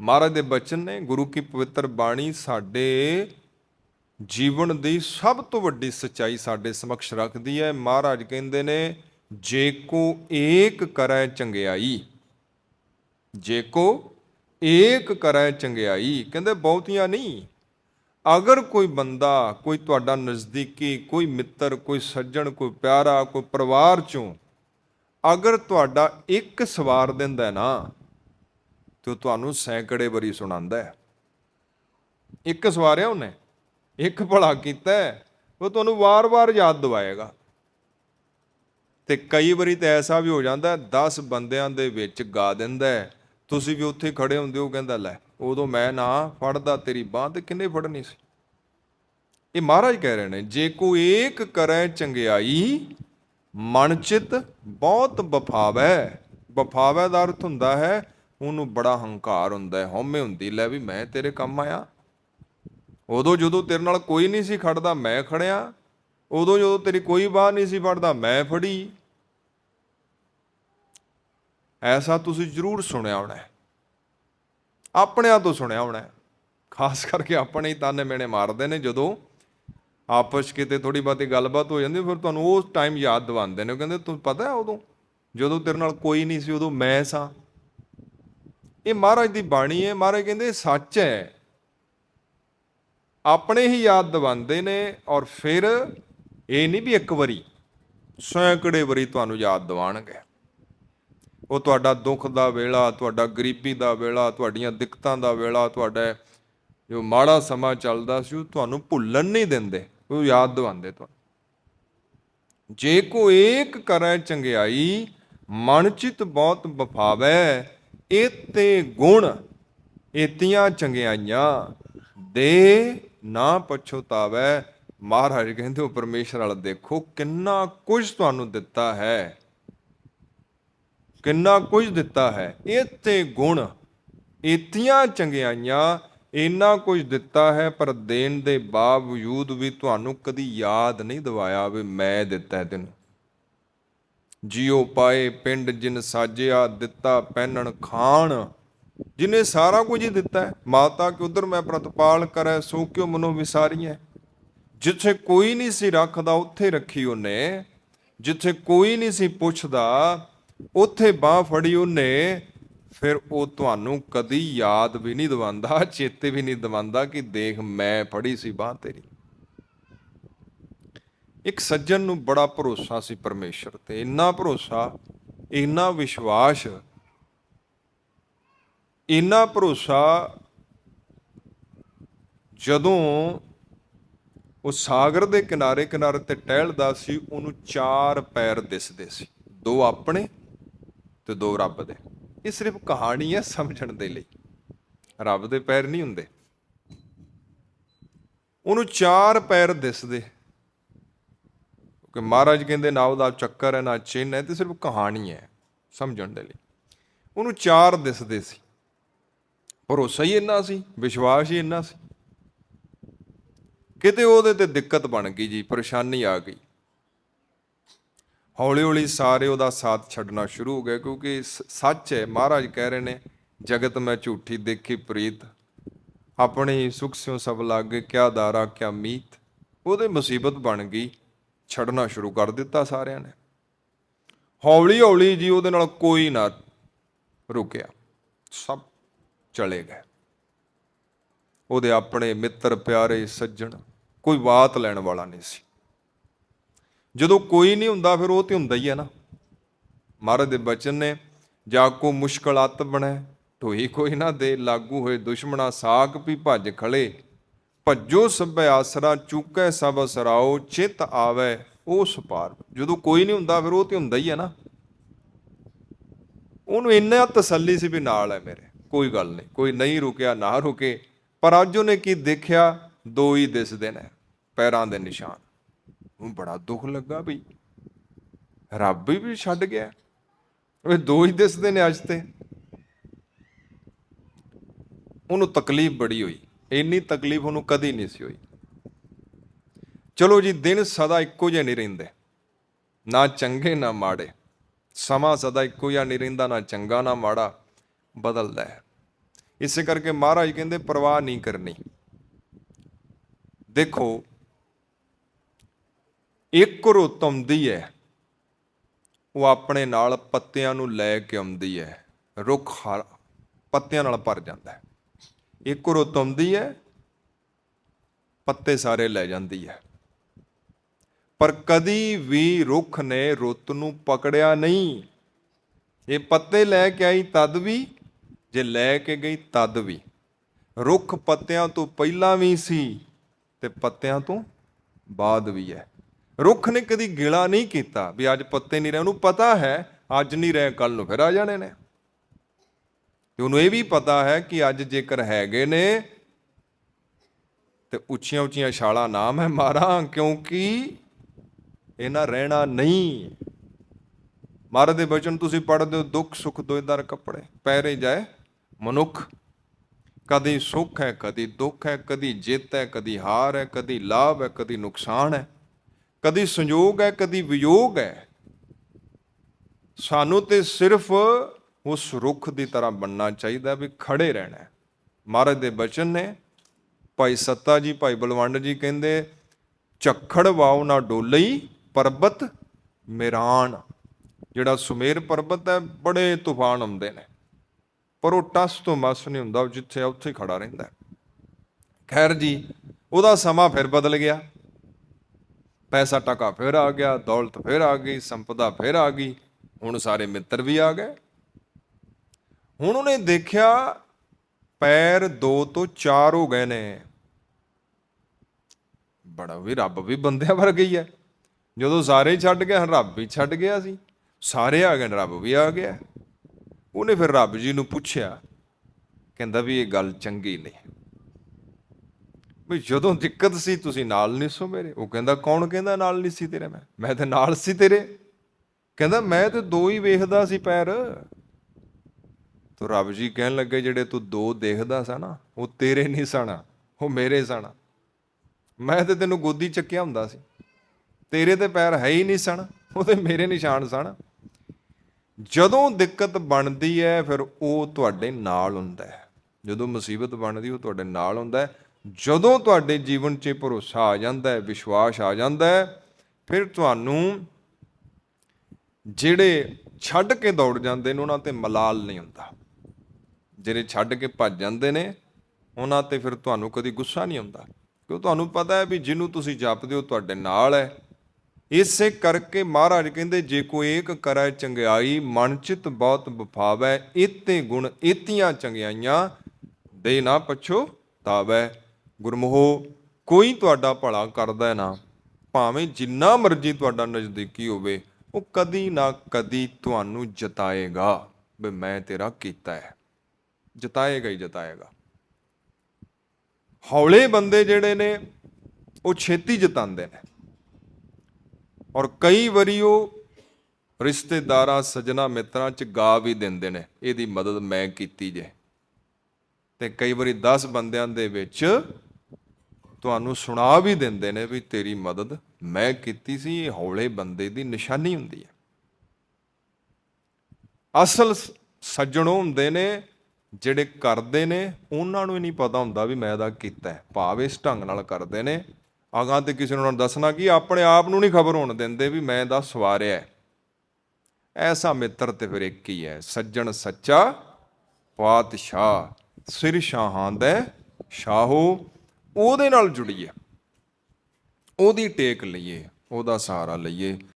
ਮਹਾਰਾਜ ਦੇ ਬਚਨ ਨੇ, ਗੁਰੂ ਕੀ ਪਵਿੱਤਰ ਬਾਣੀ ਸਾਡੇ ਜੀਵਨ ਦੀ ਸਭ ਤੋਂ ਵੱਡੀ ਸੱਚਾਈ ਸਾਡੇ ਸਮਕਸ਼ ਰੱਖਦੀ ਹੈ। ਮਹਾਰਾਜ ਕਹਿੰਦੇ ਨੇ, ਜੇ ਕੋ ਏਕ ਕਰੈ ਚੰਗਿਆਈ, ਜੇ ਕੋ ਏਕ ਕਰੈ ਚੰਗਿਆਈ, ਕਹਿੰਦੇ ਬਹੁਤੀਆਂ ਨਹੀਂ। ਅਗਰ ਕੋਈ ਬੰਦਾ, ਕੋਈ ਤੁਹਾਡਾ ਨਜ਼ਦੀਕੀ, ਕੋਈ ਮਿੱਤਰ, ਕੋਈ ਸੱਜਣ, ਕੋਈ ਪਿਆਰਾ, ਕੋਈ ਪਰਿਵਾਰ ਚੋਂ ਅਗਰ ਤੁਹਾਡਾ ਇੱਕ ਸਵਾਰ ਦਿੰਦਾ ਨਾ ਤੇ ਉਹ ਤੁਹਾਨੂੰ ਸੈਂਕੜੇ ਵਾਰੀ ਸੁਣਾਉਂਦਾ ਹੈ। ਇੱਕ ਸਵਾਰਿਆ ਉਹਨੇ, ਇੱਕ ਭਲਾ ਕੀਤਾ ਉਹ ਤੁਹਾਨੂੰ ਵਾਰ-ਵਾਰ ਯਾਦ ਦਿਵਾਏਗਾ। ਤੇ ਕਈ ਵਾਰੀ ਤਾਂ ਐਸਾ ਵੀ ਹੋ ਜਾਂਦਾ 10 ਬੰਦਿਆਂ ਦੇ ਵਿੱਚ ਗਾ ਦਿੰਦਾ ਤੁਸੀਂ ਵੀ ਉੱਥੇ ਖੜੇ ਹੁੰਦੇ ਹੋ ਕਹਿੰਦਾ, ਲੈ, ਉਦੋਂ ਮੈਂ ਨਾ ਫੜਦਾ ਤੇਰੀ ਬਾਹ ਤੇ ਕਿੰਨੇ ਫੜਨੀ ਸੀ? ਇਹ ਮਹਾਰਾਜ ਕਹਿ ਰਹੇ ਨੇ, ਜੇ ਕੋ ਏਕ ਕਰੈ ਚੰਗਿਆਈ, ਮਨਚਿਤ ਬਹੁਤ ਬਫਾਵੈ ਬਫਾਵੈ ਦਾ ਅਰਥ ਹੁੰਦਾ ਹੈ ਉਹਨੂੰ ਬੜਾ ਹੰਕਾਰ ਹੁੰਦਾ ਹੈ। ਹਉਮੈ ਹੁੰਦੀ, ਲੈ ਵੀ ਮੈਂ ਤੇਰੇ ਕੰਮ ਆਇਆ। ਉਦੋਂ ਜਦੋਂ ਤੇਰੇ ਨਾਲ ਕੋਈ ਨਹੀਂ ਸੀ ਖੜਦਾ, ਮੈਂ ਖੜਿਆ। ਉਦੋਂ ਜਦੋਂ ਤੇਰੀ ਕੋਈ ਬਾਹ ਨਹੀਂ ਸੀ ਫੜਦਾ, ਮੈਂ ਫੜੀ। ਐਸਾ ਤੁਸੀਂ ਜ਼ਰੂਰ ਸੁਣਿਆ ਹੋਣਾ ਹੈ। ਆਪਣਿਆਂ ਤੋਂ ਸੁਣਿਆ ਹੋਣਾ ਹੈ। ਖਾਸ ਕਰਕੇ ਆਪਣੇ ਹੀ ਤਾਨੇ ਮੇਣੇ ਮਾਰਦੇ ਨੇ, ਜਦੋਂ ਆਪਸ 'ਚ ਕਿਤੇ ਥੋੜੀ ਬਾਤੀ ਗੱਲਬਾਤ ਹੋ ਜਾਂਦੀ, ਫਿਰ ਤੁਹਾਨੂੰ ਉਸ ਟਾਈਮ ਯਾਦ ਦਿਵਾਉਂਦੇ ਨੇ। ਉਹ ਕਹਿੰਦੇ, ਤੂੰ ਪਤਾ ਹੈ ਉਦੋਂ? ਜਦੋਂ ਤੇਰੇ ਨਾਲ ਕੋਈ ਨਹੀਂ ਸੀ, ਉਦੋਂ ਮੈਂ ਸਾਂ। ਇਹ ਮਹਾਰਾਜ ਦੀ ਬਾਣੀ ਹੈ, ਮਹਾਰਾਜ ਕਹਿੰਦੇ ਸੱਚ ਹੈ। ਆਪਣੇ ਹੀ ਯਾਦ ਦਿਵਾਉਂਦੇ ਨੇ ਔਰ ਫਿਰ ਇਹ ਨਹੀਂ ਵੀ ਇੱਕ ਵਾਰੀ, ਸੈਂਕੜੇ ਵਾਰੀ ਤੁਹਾਨੂੰ ਯਾਦ ਦਿਵਾਣਗੇ ਉਹ ਤੁਹਾਡਾ ਦੁੱਖ ਦਾ ਵੇਲਾ, ਤੁਹਾਡਾ ਗਰੀਬੀ ਦਾ ਵੇਲਾ, ਤੁਹਾਡੀਆਂ ਦਿੱਕਤਾਂ ਦਾ ਵੇਲਾ, ਤੁਹਾਡਾ ਜੋ ਮਾੜਾ ਸਮਾਂ ਚੱਲਦਾ ਸੀ, ਉਹ ਤੁਹਾਨੂੰ ਭੁੱਲਣ ਨਹੀਂ ਦਿੰਦੇ, ਉਹ ਯਾਦ ਦਿਵਾਉਂਦੇ ਤੁਹਾਨੂੰ। ਜੇ ਕੋ ਏਕ ਕਰੈ ਚੰਗਿਆਈ, ਮਨ ਚਿਤ ਬਹੁਤ ਬਫਾਵੈ ਏਤੇ ਗੁਣ ਏਤੀਆਂ ਚੰਗਿਆਈਆਂ, ਦੇ ਨਾ ਪਛਤਾਵੈ ਮਹਾਰਾਜ ਕਹਿੰਦੇ ਉਹ ਪਰਮੇਸ਼ਰ ਵਾਲਾ ਦੇਖੋ, ਕਿੰਨਾ ਕੁਝ ਤੁਹਾਨੂੰ ਦਿੱਤਾ ਹੈ। ਕਿੰਨਾ ਕੁਝ ਦਿੱਤਾ ਹੈ। ਏਤੇ ਗੁਣ ਏਤੀਆਂ ਚੰਗਿਆਈਆਂ, ਇੰਨਾ ਕੁਝ ਦਿੱਤਾ ਹੈ, ਪਰ ਦੇਣ ਦੇ ਬਾਵਜੂਦ ਵੀ ਤੁਹਾਨੂੰ ਕਦੀ ਯਾਦ ਨਹੀਂ ਦਿਵਾਇਆ ਵੀ ਮੈਂ ਦਿੱਤਾ ਹੈ ਤੈਨੂੰ। ਜਿਉ ਪਾਏ ਪਿੰਡ ਜਿਨ ਸਾਜਿਆ ਦਿੱਤਾ ਪਹਿਨਣ ਖਾਣ। ਜਿਨੇ ਸਾਰਾ ਕੁਝ ਹੀ ਦਿੱਤਾ ਮਾਤਾ ਕਿ ਉਧਰ ਮੈਂ ਪ੍ਰਤਪਾਲ ਕਰੈ, ਸੋ ਕਿਉ ਮਨੋ ਵਿਸਾਰੀਐ। ਜਿੱਥੇ ਕੋਈ ਨਹੀਂ ਸੀ ਰੱਖਦਾ, ਉੱਥੇ ਰੱਖੀ ਉਹਨੇ। ਜਿੱਥੇ ਕੋਈ ਨਹੀਂ ਸੀ ਪੁੱਛਦਾ, ਉੱਥੇ ਬਾਹ ਫੜੀ ਉਹਨੇ। ਫਿਰ ਉਹ ਤੁਹਾਨੂੰ ਕਦੀ ਯਾਦ ਵੀ ਨਹੀਂ ਦਿਵਾਉਂਦਾ, ਚੇਤੇ ਵੀ ਨਹੀਂ ਦਿਵਾਉਂਦਾ ਕਿ ਦੇਖ ਮੈਂ ਫੜੀ ਸੀ ਬਾਹ ਤੇਰੀ। ਇੱਕ ਸੱਜਣ ਨੂੰ ਬੜਾ ਭਰੋਸਾ ਸੀ ਪਰਮੇਸ਼ਰ ਤੇ, ਇੰਨਾ ਭਰੋਸਾ, ਇੰਨਾ ਵਿਸ਼ਵਾਸ, ਇੰਨਾ ਭਰੋਸਾ ਜਦੋਂ ਉਹ ਸਾਗਰ ਦੇ ਕਿਨਾਰੇ ਕਿਨਾਰੇ ਤੇ ਟਹਿਲਦਾ ਸੀ, ਉਹਨੂੰ ਚਾਰ ਪੈਰ ਦਿਸਦੇ ਸੀ, ਦੋ ਆਪਣੇ ਤੇ ਦੋ ਰੱਬ ਦੇ। ਇਹ ਸਿਰਫ ਕਹਾਣੀ ਹੈ ਸਮਝਣ ਦੇ ਲਈ। ਰੱਬ ਦੇ ਪੈਰ ਨਹੀਂ ਹੁੰਦੇ। ਉਹਨੂੰ ਚਾਰ ਪੈਰ ਦਿਸਦੇ। ਕਿ ਮਹਾਰਾਜ ਕਹਿੰਦੇ ਨਾ ਉਹਦਾ ਚੱਕਰ ਹੈ, ਨਾ ਚਿੰਨ ਹੈ, ਤੇ ਸਿਰਫ ਕਹਾਣੀ ਹੈ ਸਮਝਣ ਦੇ ਲਈ। ਉਹਨੂੰ ਚਾਰ ਦਿਸਦੇ ਸੀ। ਭਰੋਸਾ ਹੀ ਇੰਨਾ ਸੀ, ਵਿਸ਼ਵਾਸ ਹੀ ਇੰਨਾ ਸੀ। ਕਿਤੇ ਉਹਦੇ ਤੇ ਦਿੱਕਤ ਬਣ ਗਈ ਜੀ, ਪਰੇਸ਼ਾਨੀ ਆ ਗਈ। ਹੌਲੀ ਹੌਲੀ ਸਾਰੇ ਉਹਦਾ ਸਾਥ ਛੱਡਣਾ ਸ਼ੁਰੂ ਹੋ ਗਏ ਕਿਉਂਕਿ ਸ- ਸੱਚ ਹੈ, ਮਹਾਰਾਜ ਕਹਿ ਰਹੇ ਨੇ, ਜਗਤ ਮੈਂ ਝੂਠੀ ਦੇਖੀ ਪ੍ਰੀਤ, ਆਪਣੀ ਸੁਖ ਸਿਉ ਸਭ ਲਾਗੇ, ਕਿਆ ਦਾਰਾ, ਕਿਆ ਮੀਤ, ਉਹਦੇ ਮੁਸੀਬਤ ਬਣ ਗਈ। ਛੱਡਣਾ ਸ਼ੁਰੂ ਕਰ ਦਿੱਤਾ ਸਾਰਿਆਂ ਨੇ। ਹੌਲੀ ਹੌਲੀ ਜੀ ਉਹਦੇ ਨਾਲ ਕੋਈ ਨਾ ਰੁਕਿਆ। ਸਭ ਚਲੇ ਗਏ। ਉਹਦੇ ਆਪਣੇ ਮਿੱਤਰ, ਪਿਆਰੇ, ਸੱਜਣ ਕੋਈ ਬਾਤ ਲੈਣ ਵਾਲਾ ਨਹੀਂ ਸੀ। ਜਦੋਂ ਕੋਈ ਨਹੀਂ ਹੁੰਦਾ ਫਿਰ ਉਹ ਤੇ ਹੁੰਦਾ ਹੀ ਹੈ ਨਾ। ਮਹਾਰਾਜ ਦੇ ਬਚਨ ਨੇ, ਜਾ ਕੋ ਮੁਸ਼ਕਲ ਅਤ ਬਣੈ ਢੋਈ ਕੋਈ ਨਾ ਦੇ, ਲਾਗੂ ਹੋਏ ਦੁਸ਼ਮਣਾ ਸਾਖ ਵੀ ਭੱਜ ਖਲੇ ਭੱਜੋ ਸਭੈ ਆਸਰਾ, ਚੂਕੈ ਸਭ ਅਸਰਾਓ, ਚਿਤ ਆਵੈ ਉਸ ਪਾਰ। ਜਦੋਂ ਕੋਈ ਨਹੀਂ ਹੁੰਦਾ, ਫਿਰ ਉਹ ਤੇ ਹੁੰਦਾ ਹੀ ਹੈ ਨਾ। ਉਹਨੂੰ ਇੰਨਾ ਤਸੱਲੀ ਸੀ ਵੀ ਨਾਲ ਹੈ ਮੇਰੇ। ਕੋਈ ਗੱਲ ਨਹੀਂ, ਕੋਈ ਨਹੀਂ ਰੁਕਿਆ, ਨਾ ਰੁਕੇ। ਪਰ ਅੱਜ ਉਹਨੇ ਕੀ ਦੇਖਿਆ? ਦੋ ਹੀ ਦਿਸਦੇ ਨੇ ਪੈਰਾਂ ਦੇ ਨਿਸ਼ਾਨ। ਉਹ ਬੜਾ ਦੁੱਖ ਲੱਗਾ ਵੀ ਰੱਬ ਵੀ ਛੱਡ ਗਿਆ। ਉਹ ਦੋ ਹੀ ਦਿਸਦੇ ਨੇ ਅੱਜ ਤੇ। ਉਹਨੂੰ ਤਕਲੀਫ ਬੜੀ ਹੋਈ। ਇੰਨੀ ਤਕਲੀਫ ਉਹਨੂੰ ਕਦੀ ਨਹੀਂ ਸੀ ਹੋਈ। ਚਲੋ ਜੀ, ਦਿਨ ਸਦਾ ਇੱਕੋ ਜਿਹੇ ਨਹੀਂ ਰਹਿੰਦੇ। ਨਾ ਚੰਗੇ, ਨਾ ਮਾੜੇ। ਸਮਾਂ ਸਦਾ ਇੱਕੋ ਜਿਹਾ ਨਹੀਂ ਰਹਿੰਦਾ, ਨਾ ਚੰਗਾ, ਨਾ ਮਾੜਾ ਬਦਲਦਾ ਹੈ। ਇਸੇ ਕਰਕੇ ਮਹਾਰਾਜ ਕਹਿੰਦੇ, ਪਰਵਾਹ ਨਹੀਂ ਕਰਨੀ। ਦੇਖੋ, ਇੱਕ ਰੁੱਤ ਆਉਂਦੀ ਹੈ, ਉਹ ਆਪਣੇ ਨਾਲ ਪੱਤਿਆਂ ਨੂੰ ਲੈ ਕੇ ਆਉਂਦੀ ਹੈ। ਰੁੱਖ ਹਰ ਪੱਤਿਆਂ ਨਾਲ ਭਰ ਜਾਂਦਾ ਹੈ। ਇੱਕ ਰੁੱਤ ਆਉਂਦੀ ਹੈ, ਪੱਤੇ ਸਾਰੇ ਲੈ ਜਾਂਦੀ ਹੈ। ਪਰ ਕਦੀ ਵੀ ਰੁੱਖ ਨੇ ਰੁੱਤ ਨੂੰ ਪਕੜਿਆ ਨਹੀਂ। ਇਹ ਪੱਤੇ ਲੈ ਕੇ ਆਈ ਤਦ ਵੀ, ਜੇ ਲੈ ਕੇ ਗਈ ਤਦ ਵੀ। ਰੁੱਖ ਪੱਤਿਆਂ ਤੋਂ ਪਹਿਲਾਂ ਵੀ ਸੀ ਤੇ ਪੱਤਿਆਂ ਤੋਂ ਬਾਅਦ ਵੀ ਹੈ। ਰੁੱਖ ਨੇ ਕਦੀ ਗਿਲਾ ਨਹੀਂ ਕੀਤਾ ਵੀ ਅੱਜ ਪੱਤੇ ਨਹੀਂ ਰਹੇ। ਉਹਨੂੰ ਪਤਾ ਹੈ, ਅੱਜ ਨਹੀਂ ਰਹੇ ਕੱਲ ਨੂੰ ਫਿਰ ਆ ਜਾਣੇ ਨੇ। ਤੇ ਉਹਨੂੰ ਇਹ ਵੀ ਪਤਾ ਹੈ ਕਿ ਅੱਜ ਜੇਕਰ ਹੈਗੇ ਨੇ, ਤੇ ਉੱਚੀਆਂ ਉੱਚੀਆਂ ਛਾਲਾਂ ਨਾ ਮੈਂ ਮਾਰਾਂ, ਕਿਉਂਕਿ ਇਹਨਾਂ ਰਹਿਣਾ ਨਹੀਂ। ਮਹਾਰਾਜ ਦੇ ਬਚਨ ਤੁਸੀਂ ਪੜ੍ਹਦੇ ਹੋ, ਦੁੱਖ ਸੁੱਖ ਦੋਇਦਾਰ ਕੱਪੜੇ, ਪਹਿਰੇ ਜਾਏ ਮਨੁੱਖ। ਕਦੀ ਸੁੱਖ ਹੈ, ਕਦੀ ਦੁੱਖ ਹੈ, ਕਦੀ ਜਿੱਤ ਹੈ, ਕਦੀ ਹਾਰ ਹੈ, ਕਦੀ ਲਾਭ ਹੈ, ਕਦੀ ਨੁਕਸਾਨ ਹੈ। ਕਦੀ ਸੰਯੋਗ ਹੈ, ਕਦੀ ਵਿਯੋਗ ਹੈ। ਸਾਨੂੰ ਤੇ ਸਿਰਫ ਉਸ ਰੁੱਖ ਦੀ ਤਰ੍ਹਾਂ ਬਣਨਾ ਚਾਹੀਦਾ ਵੀ ਖੜੇ ਰਹਿਣਾ ਮਹਾਰਾਜ ਦੇ ਬਚਨ ਨੇ ਭਾਈ ਸੱਤਾ ਜੀ, ਭਾਈ ਬਲਵੰਡ ਜੀ ਕਹਿੰਦੇ, ਝੱਖੜ ਵਾਉ ਨਾ ਡੋਲਈ ਪਰਬਤ ਮੇਰਾਨ। ਜਿਹੜਾ ਸੁਮੇਰ ਪਰਬਤ ਹੈ, ਬੜੇ ਤੂਫਾਨ ਆਉਂਦੇ ਨੇ। ਪਰ ਉਹ ਟਸ ਤੋਂ ਮਸ ਨਹੀਂ ਹੁੰਦਾ ਜਿੱਥੇ ਆ ਉੱਥੇ ਹੀ ਖੜਾ ਰਹਿੰਦਾ ਖੈਰ ਜੀ, ਉਹਦਾ ਸਮਾਂ ਫਿਰ ਬਦਲ ਗਿਆ। ਪੈਸਾ ਟਕਾ ਫਿਰ ਆ ਗਿਆ, ਦੌਲਤ ਫਿਰ ਆ ਗਈ, ਸੰਪਦਾ ਫਿਰ ਆ ਗਈ। ਹੁਣ ਸਾਰੇ ਮਿੱਤਰ ਵੀ ਆ ਗਏ। ਹੁਣ ਉਹਨੇ ਦੇਖਿਆ ਪੈਰ ਦੋ ਤੋਂ ਚਾਰ ਹੋ ਗਏ ਨੇ। ਬੜਾ ਵੀ ਰੱਬ ਵੀ ਬੰਦਿਆਂ ਵਰਗਾ ਹੀ ਹੈ ਜਦੋਂ ਸਾਰੇ ਛੱਡ ਗਏ ਰੱਬ ਵੀ ਛੱਡ ਗਿਆ ਸੀ। ਸਾਰੇ ਆ ਗਏ, ਰੱਬ ਵੀ ਆ ਗਿਆ। ਉਹਨੇ ਫਿਰ ਰੱਬ ਜੀ ਨੂੰ ਪੁੱਛਿਆ, ਕਹਿੰਦਾ ਵੀ ਇਹ ਗੱਲ ਚੰਗੀ ਨਹੀਂ। ਵੀ ਜਦੋਂ ਦਿੱਕਤ ਸੀ ਤੁਸੀਂ ਨਾਲ ਨਹੀਂ ਸੋ ਮੇਰੇ। ਉਹ ਕਹਿੰਦਾ, ਕੌਣ ਕਹਿੰਦਾ ਨਾਲ ਨਹੀਂ ਸੀ ਤੇਰੇ ਮੈਂ? ਮੈਂ ਤੇ ਨਾਲ ਸੀ ਤੇਰੇ। ਕਹਿੰਦਾ, ਮੈਂ ਤੇ ਦੋ ਹੀ ਵੇਖਦਾ ਸੀ ਪੈਰ। ਤੋ ਰੱਬ ਜੀ ਕਹਿਣ ਲੱਗੇ ਜਿਹੜੇ ਤੂੰ ਦੋ ਦੇਖਦਾ ਸੀ ਨਾ, ਉਹ ਤੇਰੇ ਨਹੀਂ ਸਣਾ, ਉਹ ਮੇਰੇ ਸਣਾ। ਮੈਂ ਤੇ ਤੈਨੂੰ ਗੋਦੀ ਚੱਕਿਆ ਹੁੰਦਾ ਸੀ। ਤੇਰੇ ਤੇ ਪੈਰ ਹੈ ਹੀ ਨਹੀਂ ਸਨ ਉਹ ਤੇ ਮੇਰੇ ਨਿਸ਼ਾਨ ਸਣ। ਜਦੋਂ ਦਿੱਕਤ ਬਣਦੀ ਹੈ, ਫਿਰ ਉਹ ਤੁਹਾਡੇ ਨਾਲ ਹੁੰਦਾ ਹੈ। ਜਦੋਂ ਮੁਸੀਬਤ ਬਣਦੀ, ਉਹ ਤੁਹਾਡੇ ਨਾਲ ਹੁੰਦਾ ਹੈ। ਜਦੋਂ ਤੁਹਾਡੇ ਜੀਵਨ 'ਚ ਭਰੋਸਾ ਆ ਜਾਂਦਾ ਹੈ, ਵਿਸ਼ਵਾਸ ਆ ਜਾਂਦਾ ਹੈ, ਫਿਰ ਤੁਹਾਨੂੰ ਜਿਹੜੇ ਛੱਡ ਕੇ ਦੌੜ ਜਾਂਦੇ ਨੇ, ਉਹਨਾਂ ਤੇ ਮਲਾਲ ਨਹੀਂ ਹੁੰਦਾ। ਜਿਹੜੇ ਛੱਡ ਕੇ ਭੱਜ ਜਾਂਦੇ ਨੇ, ਉਹਨਾਂ ਤੇ ਫਿਰ ਤੁਹਾਨੂੰ ਕਦੀ ਗੁੱਸਾ ਨਹੀਂ ਆਉਂਦਾ। ਕਿਉਂ? ਤੁਹਾਨੂੰ ਪਤਾ ਹੈ ਵੀ ਜਿਹਨੂੰ ਤੁਸੀਂ ਜਪਦੇ ਹੋ ਤੁਹਾਡੇ ਨਾਲ ਹੈ। ਇਸੇ ਕਰਕੇ ਮਹਾਰਾਜ ਕਹਿੰਦੇ, ਜੇ ਕੋਈ ਏਕ ਕਰੈ ਚੰਗਿਆਈ ਮਨ ਚਿਤ ਬਹੁਤ ਵਫਾਵੈ, ਇਤੇ ਗੁਣ ਇਤੀਆਂ ਚੰਗਿਆਈਆਂ, ਦੇ ਨਾ ਪਛੋ ਤਾਵੈ। ਗੁਰਮੋਹ ਕੋਈ ਤੁਹਾਡਾ ਭਲਾ ਕਰਦਾ ਨਾ, ਭਾਵੇਂ ਜਿੰਨਾ ਮਰਜ਼ੀ ਤੁਹਾਡਾ ਨਜ਼ਦੀਕੀ ਹੋਵੇ, ਉਹ ਕਦੀ ਨਾ ਕਦੀ ਤੁਹਾਨੂੰ ਜਤਾਏਗਾ, ਵੀ ਮੈਂ ਤੇਰਾ ਕੀਤਾ ਹੈ। ਜਤਾਏਗਾ ਹੀ ਜਤਾਏਗਾ। ਹੌਲੇ ਬੰਦੇ ਜਿਹੜੇ ਨੇ, ਉਹ ਛੇਤੀ ਜਤਾਉਂਦੇ ਨੇ। ਔਰ ਕਈ ਵਾਰੀ ਉਹ ਰਿਸ਼ਤੇਦਾਰਾਂ, ਸਜਣਾ ਮਿੱਤਰਾਂ ਚ ਗਾ ਵੀ ਦਿੰਦੇ ਨੇ, ਇਹਦੀ ਮਦਦ ਮੈਂ ਕੀਤੀ ਜੇ। ਤੇ ਕਈ ਵਾਰੀ 10 ਬੰਦਿਆਂ ਦੇ ਵਿੱਚ ਤੁਹਾਨੂੰ ਸੁਣਾ ਵੀ ਦਿੰਦੇ ਨੇ ਵੀ ਤੇਰੀ ਮਦਦ ਮੈਂ ਕੀਤੀ ਸੀ, ਇਹ ਹੌਲੇ ਬੰਦੇ ਦੀ ਨਿਸ਼ਾਨੀ ਹੁੰਦੀ ਹੈ। ਅਸਲ ਸ- ਹੁੰਦੇ ਨੇ ਜਿਹੜੇ ਕਰਦੇ ਨੇ, ਉਹਨਾਂ ਨੂੰ ਹੀ ਨਹੀਂ ਪਤਾ ਹੁੰਦਾ ਵੀ ਮੈਂ ਦਾ ਕੀਤਾ ਭਾਵ ਇਸ ਢੰਗ ਨਾਲ ਕਰਦੇ ਨੇ। ਅਗਾਂ ਤੇ ਕਿਸੇ ਨੂੰ ਦੱਸਣਾ ਕਿ ਆਪਣੇ ਆਪ ਨੂੰ ਨਹੀਂ ਖਬਰ ਹੋਣ ਦਿੰਦੇ ਵੀ ਮੈਂ ਦਾ ਸਵਾਰਿਆ ਐਸਾ ਮਿੱਤਰ ਤੇ ਫਿਰ ਇੱਕ ਹੀ ਹੈ, ਸੱਜਣ ਸੱਚਾ, ਪਾਤਸ਼ਾਹ, ਸਿਰ ਸ਼ਾਹਾਂ ਦਾ ਸ਼ਾਹੋ, ਉਹਦੇ ਨਾਲ ਜੁੜੀਏ। ਉਹਦੀ ਟੇਕ ਲਈਏ, ਉਹਦਾ ਸਹਾਰਾ ਲਈਏ।